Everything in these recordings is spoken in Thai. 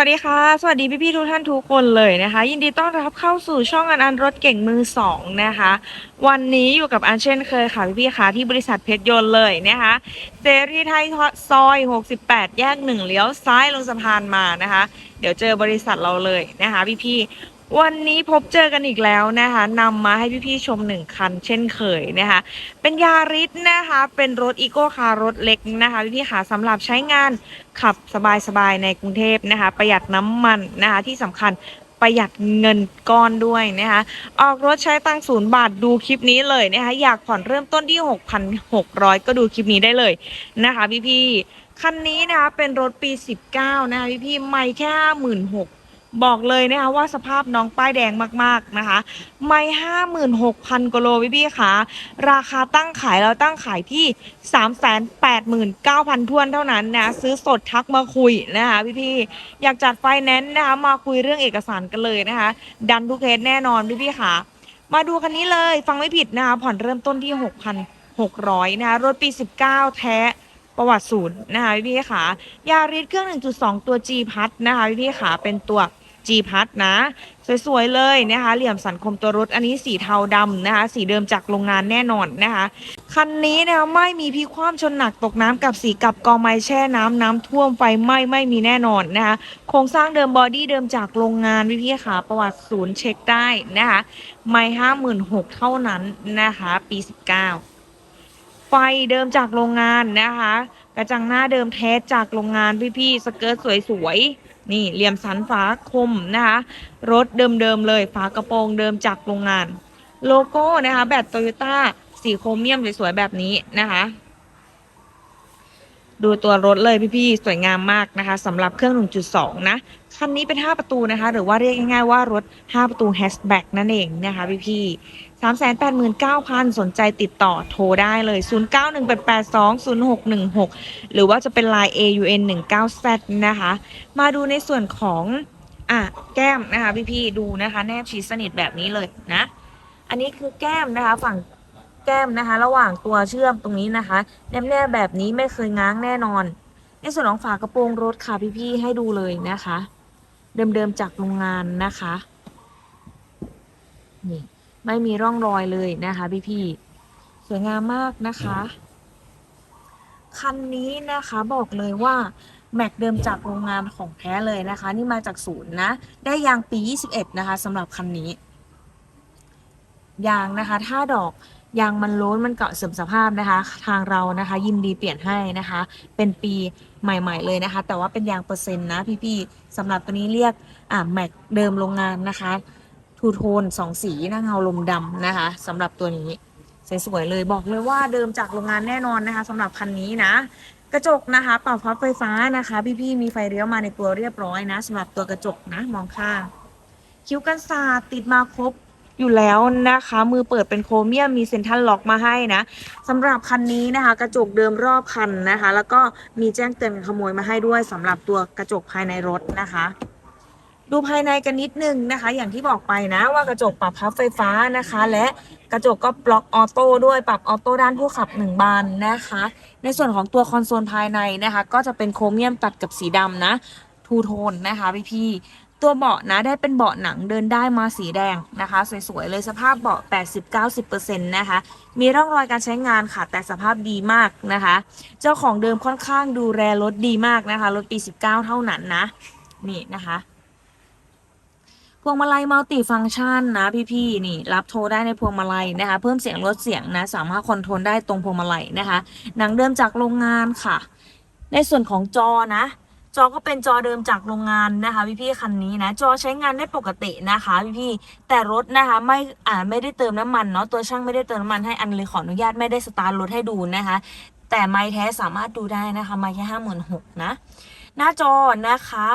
วัสดีค่ะ สวัสดีพี่ๆทุกท่านทุกคนเลยนะคะ ยินดีต้อนรับเข้าสู่ช่องอันอันรถเก่งมือสองนะคะ วันนี้อยู่กับอันเช่นเคยค่ะพี่ๆค่ะที่บริษัทเพชรยนต์เลยนะคะเซรีไทยซอย 68 แยกหนึ่งเลี้ยวซ้ายลงสะพานมานะคะ เดี๋ยวเจอบริษัทเราเลยนะคะพี่ๆ วันนี้พบเจอกันอีกแล้วนะคะนำมาให้พี่ๆชมหนึ่งคัน เช่นเคยนะคะ เป็นยาริสนะคะ เป็นรถอีโก้คาร์รถเล็กนะคะพี่ๆค่ะสำหรับใช้งานขับสบายๆในกรุงเทพนะคะ ประหยัดน้ำมันนะคะที่สำคัญประหยัดเงินก้อนด้วยนะคะ ออกรถใช้ตังค์ศูนย์บาทดูคลิปนี้เลยนะคะ อยากผ่อนเริ่มต้นที่ 6,600 ก็ดูคลิปนี้ได้เลยนะคะพี่ๆคันนี้นะคะเป็นรถปี 19 นะคะพี่ๆไม่แค่ 5 6 บอกเลยนะคะว่าสภาพน้องป้ายแดงมากๆนะคะ ไม่ห้าหมื่นหกพันกิโลพี่พี่ๆคะราคาตั้งขายเราตั้งขายที่สามแสนแปดหมื่นเก้าพันทวนเท่านั้นนะซื้อสดทักมาคุยนะคะพี่พี่อยากจัดไฟแนนซ์นะคะมาคุยเรื่องเอกสารกันเลยนะคะ ดันทุกเคสแน่นอนพี่พี่ๆค่ะ มาดูคันนี้เลยฟังไม่ผิดนะคะผ่อนเริ่มต้นที่หกพันหกร้อยนะคะรถปีสิบเก้าแท้ ประวัติศูนย์นะคะพี่พี่ๆค่ะยาริสเครื่อง 1.2 ตัว G พัดนะคะพี่พี่ๆค่ะเป็นตัว G พัดนะ สวย ๆ เลยนะคะ เหลี่ยมสันคมตัวรถ อันนี้สีเทาดำนะคะ สีเดิมจากโรงงานแน่นอนนะคะ คันนี้นะคะไม่มีพลิกคว่ำชนหนักตกน้ำกับสีกับกองไม้แช่น้ำน้ำท่วมไฟไหม้ไม่มีแน่นอนนะคะ โครงสร้างเดิมบอดี้เดิมจากโรงงานพี่พี่ๆค่ะประวัติศูนย์เช็คได้นะคะ ไม่ห้าหมื่นหกเท่านั้นนะคะ ปีสิบเก้า ไฟเดิมจากโรงงานนะคะ กระจังหน้าเดิมแท้จากโรงงานพี่ๆสเกิร์ตสวยๆนี่เหลี่ยมสันฝาคมนะคะรถเดิมๆเลยฝากระโปรงเดิมจากโรงงาน โลโก้นะคะแบตโตโยต้าสีโครเมียมสวยๆแบบนี้นะคะ ดูตัวรถเลยพี่ๆ สวยงามมากนะคะสำหรับเครื่อง 1.2 นะ คันนี้เป็น 5 ประตูนะคะ หรือว่าเรียกง่ายๆว่ารถ 5 ประตูแฮชแบ็กนั่นเองนะคะพี่ๆ 389,000 สนใจติดต่อโทรได้เลย 0918820616 หรือว่าจะเป็น Line AUN 19Z นะคะ มาดูในส่วนของอะแก้มนะคะพี่ๆ ดูนะคะ แนบชีสนิทแบบนี้เลยนะ อันนี้คือแก้มนะคะฝั่ง แก้มนะคะ ระหว่างตัวเชื่อมตรงนี้นะคะ แนบๆแบบนี้ไม่เคยง้างแน่นอน ในส่วนของฝากระโปรงรถค่ะพี่ๆให้ดูเลยนะคะ เดิมๆจากโรงงานนะคะนี่ไม่มีร่องรอยเลยนะคะพี่ๆสวยงามมากนะคะคันนี้นะคะบอกเลยว่าแม็กเดิมจากโรงงานของแท้เลยนะคะ นี่มาจากศูนย์นะ ได้ยางปี 21 นะคะสำหรับคันนี้ ยางนะคะ ถ้าดอก ยางมันโล้นมันเก่าเสื่อมสภาพนะคะ ทางเรานะคะ ยินดีเปลี่ยนให้นะคะ เป็นปีใหม่ ๆ เลยนะคะ แต่ว่าเป็นยางเปอร์เซ็นต์นะพี่ๆสำหรับตัวนี้เรียกอ่าแม็กเดิมโรงงานนะคะทูโทนสองสีน้าเงาลมดำนะคะสำหรับตัวนี้สวยๆเลยบอกเลยว่าเดิมจากโรงงานแน่นอนนะคะสำหรับคันนี้นะ กระจกนะคะปรับพับไฟฟ้านะคะ พี่ๆมีไฟเลี้ยวมาในตัวเรียบร้อยนะสำหรับตัวกระจกนะมองข้างคิ้วกันศาสตร์ติดมาครบ อยู่แล้วนะคะ มือเปิดเป็นโครเมียมมีเซ็นทรัลล็อกมาให้นะสำหรับคันนี้นะคะ กระจกเดิมรอบคันนะคะ แล้วก็มีแจ้งเตือนขโมยมาให้ด้วยสำหรับตัวกระจกภายในรถนะคะ ดูภายในกันนิดนึงนะคะ อย่างที่บอกไปนะว่ากระจกปรับพับไฟฟ้านะคะ และกระจกก็บล็อกออโต้ด้วยปรับออโต้ด้านผู้ขับหนึ่งบานนะคะ ในส่วนของตัวคอนโซลภายในนะคะ ก็จะเป็นโครเมียมตัดกับสีดำนะทูโทนนะคะพี่ๆ ตัวเบาะนะได้เป็นเบาะหนังเดินได้มาสีแดงนะคะ สวยๆเลยสภาพเบาะ 80-90%นะคะ มีร่องรอยการใช้งานค่ะ แต่สภาพดีมากนะคะ เจ้าของเดิมค่อนข้างดูแลรถดีมากนะคะ รถปี 19 เท่านั้นนะ นี่นะคะพวงมาลัยมัลติฟังก์ชันนะพี่ๆนี่รับโทรได้ในพวงมาลัยนะคะ เพิ่มเสียงลดเสียงนะ สามารถคอนโทรลได้ตรงพวงมาลัยนะคะ หนังเดิมจากโรงงานค่ะ ในส่วนของจอนะ จอก็เป็นจอเดิมจากโรงงานนะคะพี่ๆคันนี้นะจอใช้งานได้ปกตินะคะพี่ๆแต่รถนะคะไม่อ่าไม่ได้เติมน้ำมันเนาะตัวช่างไม่ได้เติมน้ำมันให้อันเลยขออนุญาตไม่ได้สตาร์ทรถให้ดูนะคะ แต่ไม้แท้สามารถดูได้นะคะไม้แค่ห้าหมื่นหกนะ หน้าจอนะคะ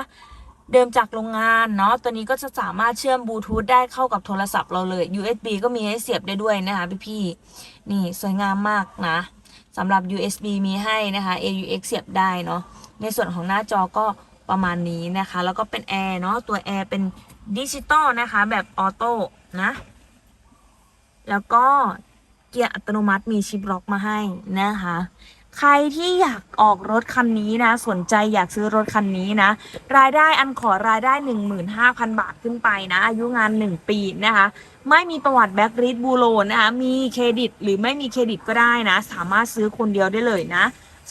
เดิมจากโรงงานเนาะ ตัวนี้ก็จะสามารถเชื่อมบลูทูธได้เข้ากับโทรศัพท์เราเลย USB ก็มีให้เสียบได้ด้วยนะคะพี่ๆนี่สวยงามมากนะสำหรับ USB มีให้นะคะ AUX เสียบได้เนาะ ในส่วนของหน้าจอก็ประมาณนี้นะคะ แล้วก็เป็นแอร์เนาะตัวแอร์เป็นดิจิตอลนะคะ แบบออโต้นะ แล้วก็เกียร์อัตโนมัติมีชิปล็อกมาให้นะคะ ใครที่อยากออกรถคันนี้นะ สนใจอยากซื้อรถคันนี้นะ รายได้อันขอรายได้ 15,000 บาทขึ้นไปนะ อายุงาน 1 ปีนะคะ ไม่มีประวัติแบ็กริดบูโรนะคะ มีเครดิตหรือไม่มีเครดิตก็ได้นะ สามารถซื้อคนเดียวได้เลยนะ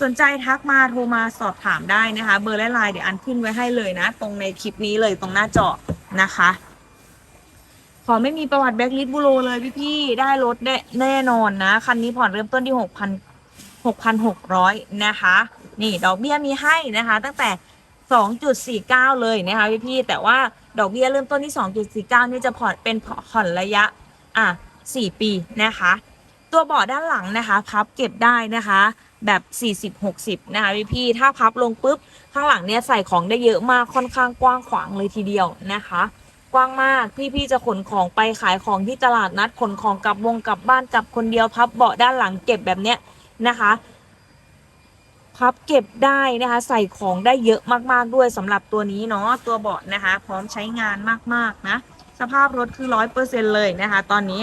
สนใจทักมาโทรมาสอบถามได้นะคะ เบอร์และไลน์เดี๋ยวอันขึ้นไว้ให้เลยนะ ตรงในคลิปนี้เลยตรงหน้าจอนะคะ ขอไม่มีประวัติแบ็กลิสบูโรเลยพี่ๆได้รถได้แน่นอนนะ คันนี้ผ่อนเริ่มต้นที่6,000 6,600นะคะ นี่ดอกเบี้ยมีให้นะคะ ตั้งแต่ 2.49 เลยนะคะพี่ๆแต่ว่าดอกเบี้ยเริ่มต้นที่ 2.49 นี่จะผ่อนเป็นผ่อนระยะอะ4ปีนะคะ ตัวเบาะด้านหลังนะคะ พับเก็บได้นะคะ แบบ 40-60 นะคะพี่ๆถ้าพับลงปุ๊บ ข้างหลังเนี่ยใส่ของได้เยอะมากค่อนข้างกว้างขวางเลยทีเดียวนะคะ กว้างมากพี่ๆจะขนของไปขายของที่ตลาดนัดขนของกลับวงกลับบ้านกลับคนเดียวพับเบาะด้านหลังเก็บแบบเนี้ยนะคะพับเก็บได้นะคะ ใส่ของได้เยอะมากๆด้วยสำหรับตัวนี้เนาะตัวเบาะนะคะ พร้อมใช้งานมากๆนะ สภาพรถคือร้อยเปอร์เซ็นเลยนะคะ ตอนนี้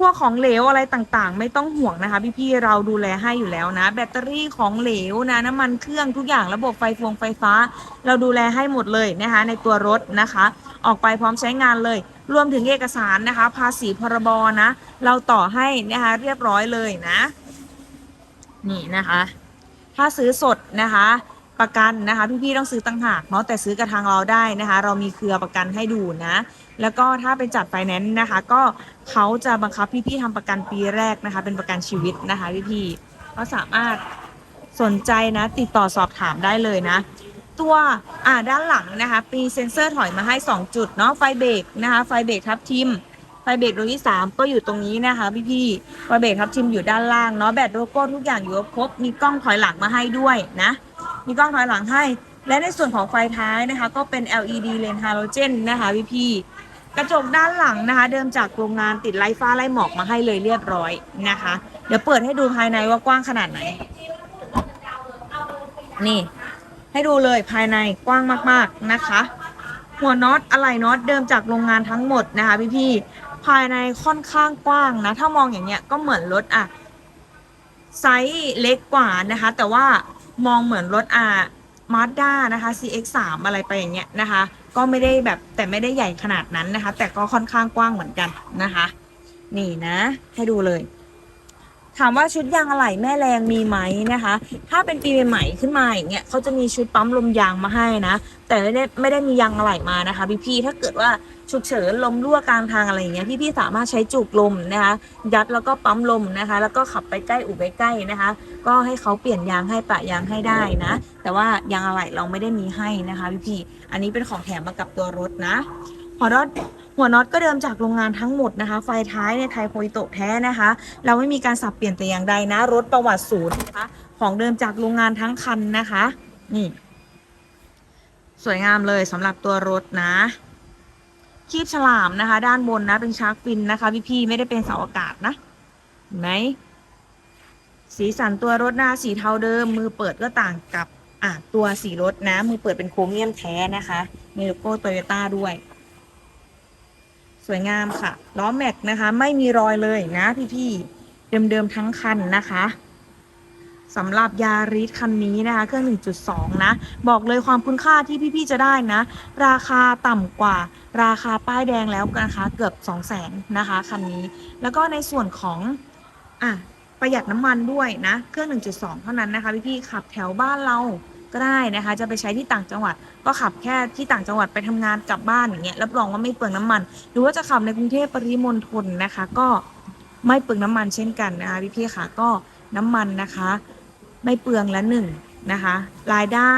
พวกของเหลวอะไรต่างๆ ไม่ต้องห่วงนะคะ พี่ๆเราดูแลให้อยู่แล้วนะ แบตเตอรี่ของเหลวนะน้ำมันเครื่องทุกอย่างระบบไฟฟงไฟฟ้า เราดูแลให้หมดเลยนะคะ ในตัวรถนะคะ ออกไปพร้อมใช้งานเลย รวมถึงเอกสารนะคะ ภาษีพรบนะ เราต่อให้นะคะเรียบร้อยเลยนะ นี่นะคะ ถ้าซื้อสดนะคะ ประกันนะคะพี่ๆต้องซื้อตั้งหากเนาะแต่ซื้อกับทางเราได้นะคะ เรามีเครือประกันให้ดูนะ แล้วก็ถ้าเป็นจัดไฟแนนซ์นะคะ ก็เขาจะบังคับพี่ๆทำประกันปีแรกนะคะ เป็นประกันชีวิตนะคะพี่ๆก็สามารถสนใจนะ ติดต่อสอบถามได้เลยนะ ตัวอ่าด้านหลังนะคะมีเซ็นเซอร์ถอยมาให้ 2 จุดเนาะไฟเบรกนะคะไฟเบรกทับทิมไฟเบรกดวงที่ 3 ก็อยู่ตรงนี้นะคะพี่ๆไฟเบรกทับทิมอยู่ด้านล่างเนาะแบตโลโก้ทุกอย่างอยู่ครบมีกล้องถอยหลังมาให้ด้วยนะ มีกล้องถอยหลังให้ และในส่วนของไฟท้ายนะคะ ก็เป็น LED เลนส์ฮาโลเจนนะคะพี่ๆกระจกด้านหลังนะคะ เดิมจากโรงงานติดไลท์ฟ้าไล่หมอกมาให้เลยเรียบร้อยนะคะ เดี๋ยวเปิดให้ดูภายในว่ากว้างขนาดไหน นี่ ให้ดูเลยภายในกว้างมากๆนะคะ หัวน็อตอะไหล่น็อตเดิมจากโรงงานทั้งหมดนะคะพี่ๆภายในค่อนข้างกว้างนะ ถ้ามองอย่างเงี้ยก็เหมือนรถอะไซส์เล็กกว่านะคะ แต่ว่า มองเหมือนรถอะมาด้านะคะ CX3 อะไรไปอย่างเงี้ยนะคะ ก็ไม่ได้แบบแต่ไม่ได้ใหญ่ขนาดนั้นนะคะ แต่ก็ค่อนข้างกว้างเหมือนกันนะคะ นี่นะ ให้ดูเลย ถามว่าชุดยางอะไหล่แม่แรงมีไหมนะคะ ถ้าเป็นปีใหม่ขึ้นมาอย่างเงี้ยเขาจะมีชุดปั๊มลมยางมาให้นะ แต่ไม่ได้ไม่ได้มียางอะไหล่มานะคะพี่ๆถ้าเกิดว่าฉุกเฉินลมรั่วกลางทางอะไรอย่างเงี้ยพี่ๆสามารถใช้จุกลมนะคะ ยัดแล้วก็ปั๊มลมนะคะ แล้วก็ขับไปใกล้อู่ใกล้ๆนะคะ ก็ให้เขาเปลี่ยนยางให้ปะยางให้ได้นะ แต่ว่ายางอะไหล่เราไม่ได้มีให้นะคะพี่ๆอันนี้เป็นของแถมมากับตัวรถนะหัวน็อต หัวน็อตก็เดิมจากโรงงานทั้งหมดนะคะ ไฟท้ายในไทยโพลิโตะแท้นะคะ เราไม่มีการสับเปลี่ยนแต่อย่างใดนะ รถประวัติศูนย์นะคะของเดิมจากโรงงานทั้งคันนะคะ นี่ สวยงามเลยสำหรับตัวรถนะคีบฉลามนะคะ ด้านบนนะ เป็นชาร์กฟินนะคะ พี่ๆไม่ได้เป็นเสาอากาศนะเห็นไหมสีสันตัวรถหน้าสีเทาเดิม มือเปิดก็ต่างกับอะตัวสีรถนะ มือเปิดเป็นโครเมียมแท้นะคะ มีโลโก้โตโยต้าด้วย วยงามค่ะล้อแม็กนะคะ ไม่มีรอยเลยนะพี่ๆเดิมๆทั้งคันนะคะสำหรับยาริสคันนี้นะคะ เครื่อง 1.2 นะ บอกเลยความคุณค่าที่พี่ ๆ จะได้นะ ราคาต่ำกว่า ราคาป้ายแดงแล้วนะคะ เกือบ 2 0 0แสนนะคะ คันนี้ แล้วก็ในส่วนของ อะ ประหยัดน้ำมันด้วยนะ เครื่อง 1.2 เท่านั้นนะคะ พี่ ๆ ขับแถวบ้านเรา ก็ได้นะคะ จะไปใช้ที่ต่างจังหวัด ก็ขับแค่ที่ต่างจังหวัดไปทำงานกลับบ้านอย่างเงี้ยรับรองว่าไม่เปลืองน้ำมัน หรือว่าจะขับในกรุงเทพปริมณฑลนะคะ ก็ไม่เปลืองน้ำมันเช่นกันนะคะพี่ๆค่ะก็น้ำมันนะคะ ไม่เปลืองละหนึ่งนะคะ รายได้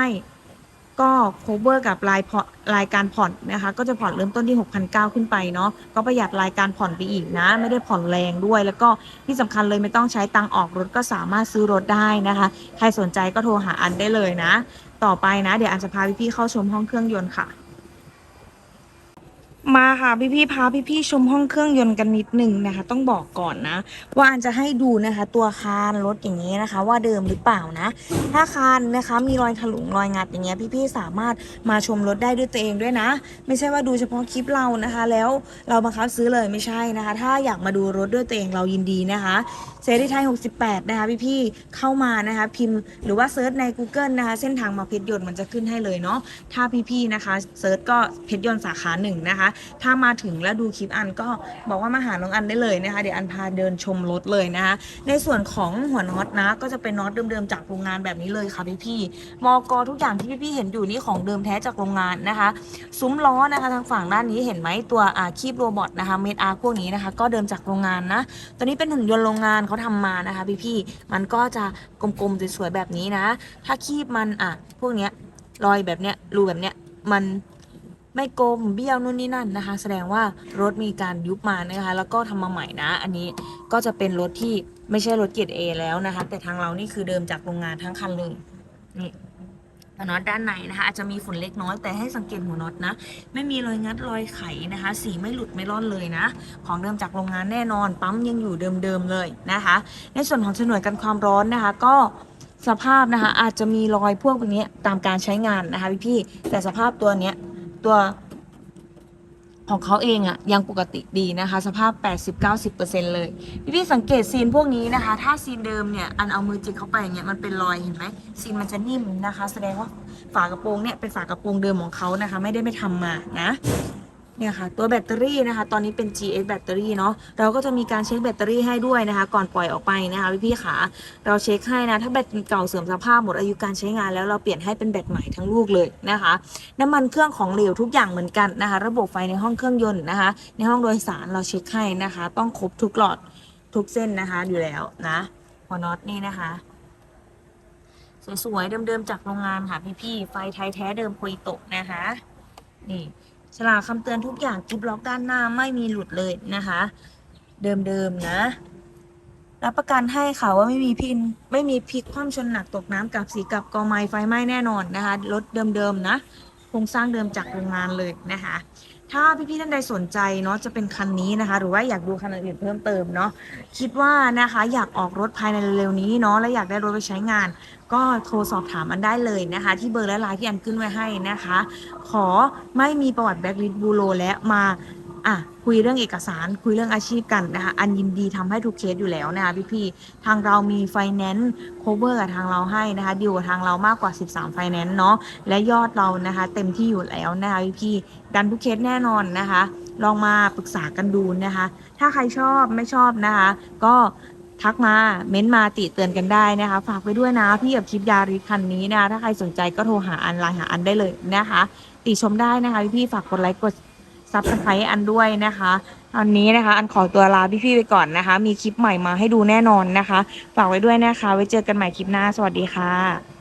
ก็ cover กับรายพอรายการผ่อนนะคะ ก็จะผ่อนเริ่มต้นที่ 6,900 ขึ้นไปเนาะก็ประหยัดรายการผ่อนไปอีกนะ ไม่ได้ผ่อนแรงด้วย แล้วก็ที่สำคัญเลยไม่ต้องใช้ตังออกรถก็สามารถซื้อรถได้นะคะ ใครสนใจก็โทรหาอันได้เลยนะ ต่อไปนะ เดี๋ยวอันจะพาพี่ๆเข้าชมห้องเครื่องยนต์ค่ะ มาค่ะพี่พี่พาพี่พี่ชมห้องเครื่องยนต์กันนิดหนึ่งนะคะ ต้องบอกก่อนนะ ว่าอันจะให้ดูนะคะ ตัวคานรถอย่างนี้นะคะ ว่าเดิมหรือเปล่านะ ถ้าคานนะคะมีรอยถลุงรอยงัดอย่างเงี้ยพี่พี่สามารถมาชมรถได้ด้วยตัวเองด้วยนะ ไม่ใช่ว่าดูเฉพาะคลิปเรานะคะ แล้วเราบังคับซื้อเลยไม่ใช่นะคะ ถ้าอยากมาดูรถด้วยตัวเองเรายินดีนะคะเซรีไทย 68 นะคะพี่พี่เข้ามานะคะพิมพ์หรือว่าเซิร์ชใน Google นะคะเส้นทางมาเพชรยนต์มันจะขึ้นให้เลยเนาะถ้าพี่พี่นะคะเซิร์ชก็เพชรยนต์สาขาหนึ่งนะคะ ถ้ามาถึงแล้วดูคลิปอันก็บอกว่ามาหาน้องอันได้เลยนะคะ เดี๋ยวอันพาเดินชมรถเลยนะคะ ในส่วนของหัวน็อตนะ ก็จะเป็นน็อตเดิมๆจากโรงงานแบบนี้เลยค่ะพี่พี่มอกทุกอย่างที่พี่ๆเห็นอยู่นี่ของเดิมแท้จากโรงงานนะคะซุ้มล้อนะคะทางฝั่งด้านนี้เห็นไหมตัวอาคีบโรบอทนะคะเมดอาร์พวกนี้นะคะ ก็เดิมจากโรงงานนะตัวนี้เป็นหุ่นยนต์โรงงานเขาทำมานะคะพี่ๆมันก็จะกลมๆสวยๆแบบนี้นะ ถ้าคีบมันอะพวกเนี้ยรอยแบบเนี้ยรูแบบเนี้ยมันไม่กลมเบี้ยวนู่นนี่นั่นนะคะ แสดงว่ารถมีการยุบมานะคะ แล้วก็ทำมาใหม่นะ อันนี้ก็จะเป็นรถที่ไม่ใช่รถเกียร์เอแล้วนะคะ แต่ทางเรานี่คือเดิมจากโรงงานทั้งคันเลยนี่ หัวน็อตด้านในนะคะอาจจะมีฝุ่นเล็กน้อยแต่ให้สังเกตหัวน็อตนะ ไม่มีรอยงัดรอยไขนะคะ สีไม่หลุดไม่ร่อนเลยนะ ของเดิมจากโรงงานแน่นอน ปั๊มยังอยู่เดิมๆเลยนะคะ ในส่วนของฉนวนกันความร้อนนะคะ ก็สภาพนะคะอาจจะมีรอยพวกนี้ตามการใช้งานนะคะพี่ๆแต่สภาพตัวเนี้ยตัว ของเขาเองอะยังปกติดีนะคะ สภาพ 80-90%เลยพี่ๆสังเกตซีนพวกนี้นะคะ ถ้าซีนเดิมเนี่ยอันเอามือจิกเข้าไปเนี่ยมันเป็นรอยเห็นไหมซีนมันจะนิ่มนะคะ แสดงว่าฝากระโปรงเนี่ยเป็นฝากระโปรงเดิมของเขานะคะ ไม่ได้ไม่ทำมานะ เนี่ยค่ะตัวแบตเตอรี่นะคะ ตอนนี้เป็น GX แบตเตอรี่เนาะเราก็จะมีการเช็คแบตเตอรี่ให้ด้วยนะคะ ก่อนปล่อยออกไปนะคะพี่ๆขาเราเช็คให้นะถ้าแบตเก่าเสื่อมสภาพหมดอายุการใช้งานแล้วเราเปลี่ยนให้เป็นแบตใหม่ทั้งลูกเลยนะคะ น้ำมันเครื่องของเหลวทุกอย่างเหมือนกันนะคะ ระบบไฟในห้องเครื่องยนต์นะคะ ในห้องโดยสารเราเช็คให้นะคะ ต้องครบทุกหลอดทุกเส้นนะคะอยู่แล้วนะหัวน็อตนี่นะคะสวยๆเดิมๆจากโรงงานค่ะพี่ๆไฟไทยแท้เดิมโคยโตะนะคะนี่ ฉลากคำเตือนทุกอย่างกิฟล็อกด้านหน้าไม่มีหลุดเลยนะคะ เดิมๆนะรับประกันให้ค่ะว่าไม่มีพินไม่มีพลิกคว่ำชนหนักตกน้ำกับสีกับกอไม้ไฟไหม้แน่นอนนะคะรถเดิมๆนะโครงสร้างเดิมจากโรงงานเลยนะคะ ถ้าพี่ๆท่านใดสนใจเนาะจะเป็นคันนี้นะคะ หรือว่าอยากดูคันอื่นเพิ่มเติมเนาะคิดว่านะคะอยากออกรถภายในเร็วๆนี้เนาะและอยากได้รถไปใช้งาน ก็โทรสอบถามอันได้เลยนะคะ ที่เบอร์และไลน์ที่อันขึ้นไว้ให้นะคะ ขอไม่มีประวัติแบ็กลิสบูโรและมา อะคุยเรื่องเอกสารคุยเรื่องอาชีพกันนะคะอันยินดีทำให้ทุกเคสอยู่แล้วนะคะพี่ๆทางเรามีไฟแนนซ์โคเวอร์กับทางเราให้นะคะดีลกับทางเรามากกว่า 13ไฟแนนซ์เนาะและยอดเรานะคะเต็มที่อยู่แล้วนะคะพี่ๆดันทุกเคสแน่นอนนะคะ ลองมาปรึกษากันดูนะคะ ถ้าใครชอบไม่ชอบนะคะ ก็ทักมาเม้นมาติเตือนกันได้นะคะ ฝากไปด้วยนะพี่กับคลิปยาริคันนี้นะคะถ้าใครสนใจก็โทรหาอันไลน์หาอันได้เลยนะคะ ติชมได้นะคะพี่ฝากกดไลค์กด ซับสไครต์อันด้วยนะคะอันนี้นะคะ อันขอตัวลาพี่ๆไปก่อนนะคะ มีคลิปใหม่มาให้ดูแน่นอนนะคะ ฝากไว้ด้วยนะคะ ไว้เจอกันใหม่คลิปหน้า สวัสดีค่ะ